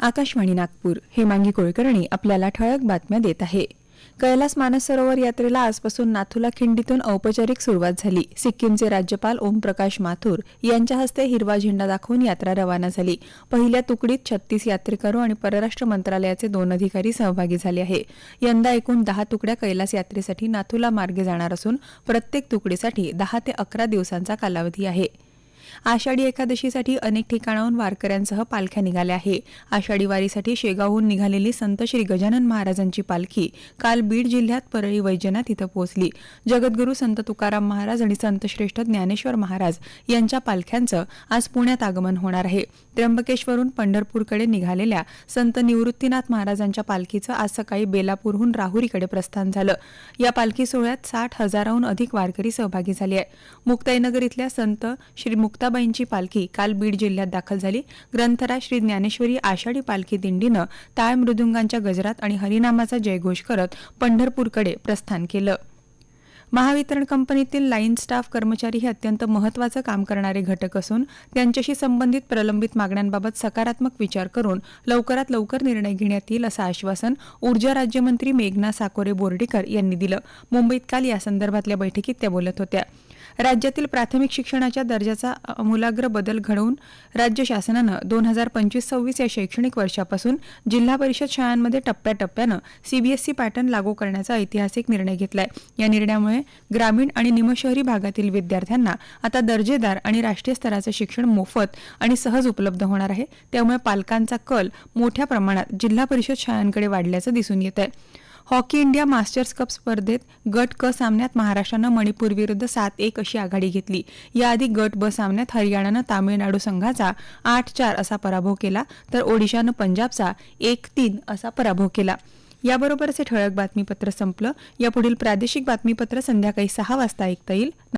आकाशवाणी नागपूर. हेमांगी कुलकर्णी आपल्याला ठळक बातम्या देत आहे. कैलास मानस सरोवर यात्रेला आजपासून नाथुला खिंडीतून औपचारिक सुरुवात झाली. सिक्कीमचे राज्यपाल ओमप्रकाश माथुर यांच्या हस्ते हिरवा झेंडा दाखवून यात्रा रवाना झाली. पहिल्या तुकडीत छत्तीस यात्रेकरू आणि परराष्ट्र मंत्रालयाचे दोन अधिकारी सहभागी झाले आहे. यंदा एकूण दहा तुकड्या कैलास यात्रेसाठी नाथुला मार्गे जाणार असून प्रत्येक तुकडीसाठी दहा ते अकरा दिवसांचा कालावधी आहे. आषाढी एकादशीसाठी अनेक ठिकाणाहून वारकऱ्यांसह पालख्या निघाल्या आहे. आषाढी वारीसाठी शेगावहून निघालेली संत श्री गजानन महाराजांची पालखी काल बीड जिल्ह्यात परळी वैजनाथ इथं पोहोचली. जगद्गुरू संत तुकाराम महाराज आणि संतश्रेष्ठ ज्ञानेश्वर महाराज यांच्या पालख्यांचं आज पुण्यात आगमन होणार आहे. त्र्यंबकेश्वरून पंढरपूरकडे निघालेल्या संत निवृत्तीनाथ महाराजांच्या पालखीचं आज सकाळी बेलापूरहून राहुरीकडे प्रस्थान झालं. या पालखी सोहळ्यात साठ हजाराहून अधिक वारकरी सहभागी झाले आहे मुक्ताईनगर इथल्या संत श्री मुक्ताबाईंची पालखी काल बीड जिल्ह्यात दाखल झाली. ग्रंथरा श्री ज्ञानेश्वरी आषाढी पालखी दिंडीनं टाळ मृदुंगांच्या गजरात आणि हरिनामाचा जयघोष करत पंढरपूरकडे प्रस्थान केलं. महावितरण कंपनीतील लाईन स्टाफ कर्मचारी हे अत्यंत महत्त्वाचं काम करणारे घटक असून त्यांच्याशी संबंधित प्रलंबित मागण्यांबाबत सकारात्मक विचार करून लवकरात लवकर निर्णय घेण्यात येईल असं आश्वासन ऊर्जा राज्यमंत्री मेघना साकोरे बोर्डीकर यांनी दिलं. मुंबईत काल यासंदर्भातल्या बैठकीत त्या बोलत होत्या. राज्यातील प्राथमिक शिक्षणाच्या दर्जाचा अमूलाग्र बदल घडवून राज्य शासनानं दोन हजार पंचवीस सव्वीस या शैक्षणिक वर्षापासून जिल्हा परिषद शाळांमध्ये टप्प्याटप्प्यानं सीबीएसई पॅटर्न लागू करण्याचा ऐतिहासिक निर्णय घेतलाय. या निर्णयामुळे ग्रामीण आणि निमशहरी भागातील विद्यार्थ्यांना आता दर्जेदार आणि राष्ट्रीय स्तराचं शिक्षण मोफत आणि सहज उपलब्ध होणार आहे. त्यामुळे पालकांचा कल मोठ्या प्रमाणात जिल्हा परिषद शाळांकडे वाढल्याचं दिसून येत आहे हॉकी इंडिया मास्टर्स कप स्पर्धेत गट क सामन्यात महाराष्ट्रानं मणिपूर विरुद्ध सात एक अशी आघाडी घेतली. याआधी गट ब सामन्यात हरियाणानं तामिळनाडू संघाचा आठ चार असा पराभव केला तर ओडिशानं पंजाबचा एक तीन असा पराभव केला. याबरोबरच हे ठळक बातमीपत्र संपलं. यापुढील प्रादेशिक बातमीपत्र संध्याकाळी सहा वाजता ऐकता येईल.